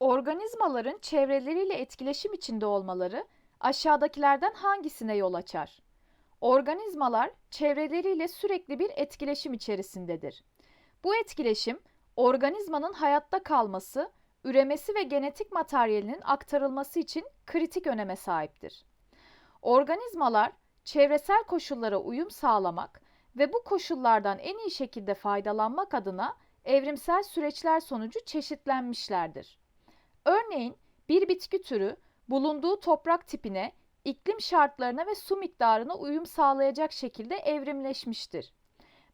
Organizmaların çevreleriyle etkileşim içinde olmaları aşağıdakilerden hangisine yol açar? Organizmalar çevreleriyle sürekli bir etkileşim içerisindedir. Bu etkileşim organizmanın hayatta kalması, üremesi ve genetik materyalinin aktarılması için kritik öneme sahiptir. Organizmalar çevresel koşullara uyum sağlamak ve bu koşullardan en iyi şekilde faydalanmak adına evrimsel süreçler sonucu çeşitlenmişlerdir. Örneğin bir bitki türü bulunduğu toprak tipine, iklim şartlarına ve su miktarına uyum sağlayacak şekilde evrimleşmiştir.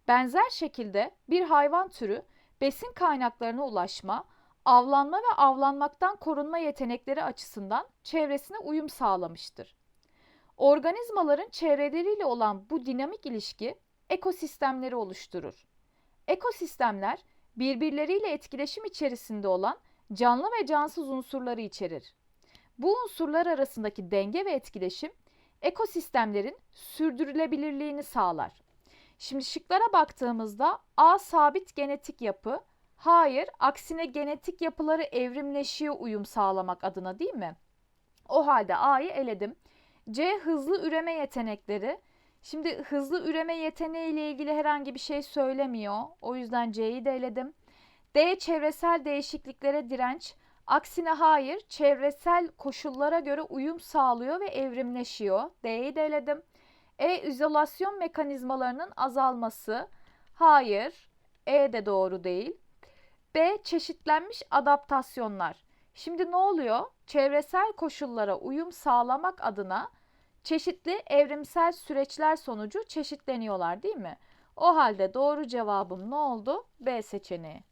Benzer şekilde bir hayvan türü besin kaynaklarına ulaşma, avlanma ve avlanmaktan korunma yetenekleri açısından çevresine uyum sağlamıştır. Organizmaların çevreleriyle olan bu dinamik ilişki ekosistemleri oluşturur. Ekosistemler birbirleriyle etkileşim içerisinde olan canlı ve cansız unsurları içerir. Bu unsurlar arasındaki denge ve etkileşim ekosistemlerin sürdürülebilirliğini sağlar. Şimdi şıklara baktığımızda A sabit genetik yapı, hayır aksine genetik yapıları evrimleşiyor uyum sağlamak adına değil mi? O halde A'yı eledim. C hızlı üreme yetenekleri. Şimdi hızlı üreme yeteneği ile ilgili herhangi bir şey söylemiyor. O yüzden C'yi de eledim. D çevresel değişikliklere direnç. Aksine hayır, çevresel koşullara göre uyum sağlıyor ve evrimleşiyor. D'yi de eledim. E izolasyon mekanizmalarının azalması. Hayır, E de doğru değil. B çeşitlenmiş adaptasyonlar. Şimdi ne oluyor? Çevresel koşullara uyum sağlamak adına çeşitli evrimsel süreçler sonucu çeşitleniyorlar değil mi? O halde doğru cevabım ne oldu? B seçeneği.